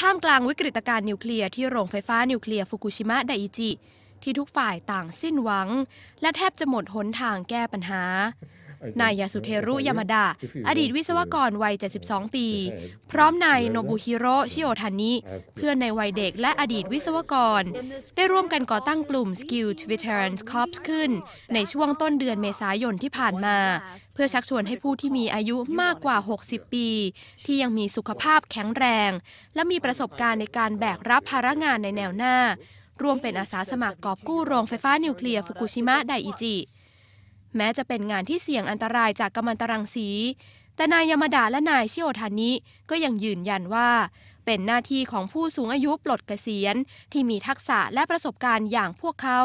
ท่ามกลางวิกฤตการณ์นิวเคลียร์ที่โรงไฟฟ้านิวเคลียร์ฟุกุชิมะไดอิจิ ที่ทุกฝ่ายต่างสิ้นหวัง และแทบจะหมดหนทางแก้ปัญหา นายยาสุเทรุยามาดะอดีตวิศวกรวัย 72 ปี พร้อมนายโนบุฮิโร่ชิโอทานิ เพื่อนในวัยเด็กและอดีตวิศวกร ได้ร่วมกันก่อตั้งกลุ่ม Skilled Veterans Corps ขึ้น ในช่วงต้นเดือนเมษายนที่ผ่านมา เพื่อชักชวนให้ผู้ที่มีอายุมากกว่า 60 ปี ที่ยังมีสุขภาพแข็งแรง และมีประสบการณ์ในการแบกรับภาระงานในแนวหน้าร่วมเป็นอาสาสมัครกอบกู้โรงไฟฟ้านิวเคลียร์ฟุกุชิมะไดอิจิ แม้จะเป็นงานที่เสี่ยงอันตรายจากกัมมันตรังสี แต่นายยามาดาและนายชิโอทานิก็ยังยืนยันว่า เป็นหน้าที่ของผู้สูงอายุปลดเกษียณ ที่มีทักษะและประสบการณ์อย่างพวกเขา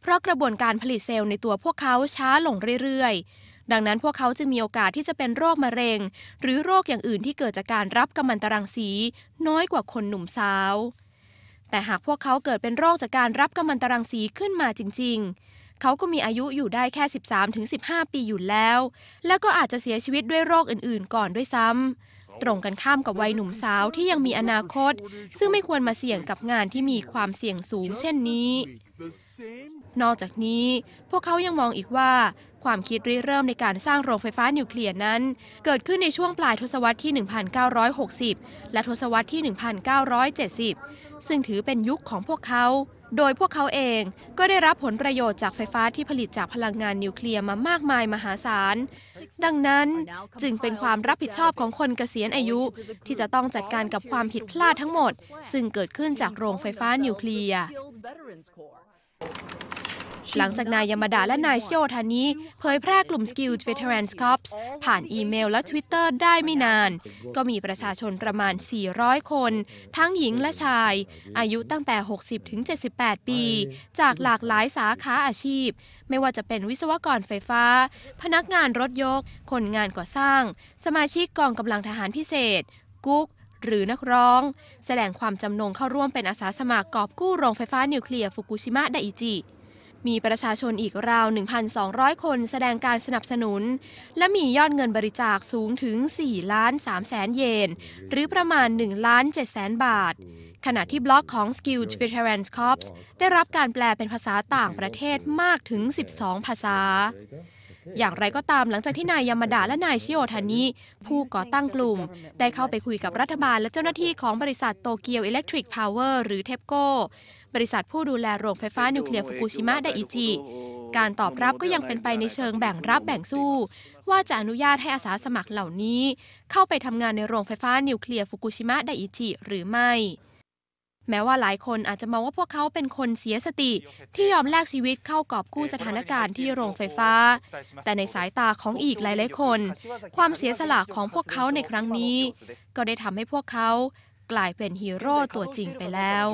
เพราะกระบวนการผลิตเซลล์ในตัวพวกเขาช้าลงเรื่อยๆ ดังนั้นพวกเขาจึงมีโอกาสที่จะเป็นโรคมะเร็ง หรือโรคอย่างอื่นที่เกิดจากการรับกัมมันตรังสี น้อยกว่าคนหนุ่มสาว แต่หากพวกเขาเกิดเป็นโรคจากการรับกัมมันตรังสีขึ้นมาจริง ๆ เขาก็มีอายุอยู่ได้แค่ 13-15 ปีอยู่แล้ว แล้วก็อาจจะเสียชีวิตด้วยโรคอื่นๆ ก่อนด้วยซ้ำ ตรงกันข้ามกับวัยหนุ่มสาวที่ยังมีอนาคต ซึ่งไม่ควรมาเสี่ยงกับงานที่มีความเสี่ยงสูงเช่นนี้ นอกจากนี้ พวกเขายังมองอีกว่า ความคิดริเริ่มในการสร้างโรงไฟฟ้านิวเคลียร์นั้น เกิดขึ้นในช่วงปลายทศวรรษที่ 1960 และทศวรรษที่ 1970 ซึ่งถือเป็นยุคของพวกเขา โดยพวกเขาเองก็ได้รับผลประโยชน์จากไฟฟ้าที่ผลิตจากพลังงานนิวเคลียร์มามากมายมหาศาล ดังนั้นจึงเป็นความรับผิดชอบของคนเกษียณอายุ ที่จะต้องจัดการกับความผิดพลาดทั้งหมด ซึ่งเกิดขึ้นจากโรงไฟฟ้านิวเคลียร์ หลังจากนายยามาดาและนายชิโอทานิเผยแพร่กลุ่ม Skilled Veterans Corps ผ่านอีเมลและ Twitter ได้ไม่นาน ก็มีประชาชนประมาณ 400 คน ทั้งหญิงและชาย อายุตั้งแต่ 60 ถึง 78 ปี จากหลากหลายสาขาอาชีพ ไม่ว่าจะเป็นวิศวกรไฟฟ้า พนักงานรถยก คนงานก่อสร้าง สมาชิกกองกำลังทหารพิเศษ กุ๊กหรือนักร้อง แสดงความจำนงเข้าร่วมเป็นอาสาสมัครกอบกู้โรงไฟฟ้านิวเคลียร์ฟุกุชิมะไดอิจิ มีประชาชนอีกราว 1,200 คนแสดงการสนับสนุน และมียอดเงินบริจาคสูงถึง 4 ล้าน3แสนเยน หรือประมาณ 1 ล้าน7แสนบาท ขณะที่บล็อกของ Skilled Veterans Corps ได้รับการแปลเป็นภาษาต่างประเทศมากถึง 12 ภาษา อย่างไรก็ตามหลังจากที่นายยามาดาและนายชิโอทานิผู้ก่อตั้งกลุ่ม ได้เข้าไปคุยกับรัฐบาลและเจ้าหน้าที่ของบริษัทโตเกียวอิเล็กทริกพาวเวอร์หรือเทปโกบริษัทผู้ดูแลโรงไฟฟ้านิวเคลียร์ฟุกุชิมะไดอิจิการตอบรับก็ยังเป็นไปในเชิงแบ่งรับแบ่งสู้ ว่าจะอนุญาตให้อาสาสมัครเหล่านี้ เข้าไปทำงานในโรงไฟฟ้านิวเคลียร์ฟุกุชิมะไดอิจิหรือไม่ แม้ว่าหลายคนอาจจะมองว่าพวกเขาเป็นคนเสียสติ ที่ยอมแลกชีวิตเข้ากอบกู้สถานการณ์ที่โรงไฟฟ้า แต่ในสายตาของอีกหลายๆคน ความเสียสละของพวกเขาในครั้งนี้ ก็ได้ทำให้พวกเขากลายเป็นฮีโร่ตัวจริงไปแล้ว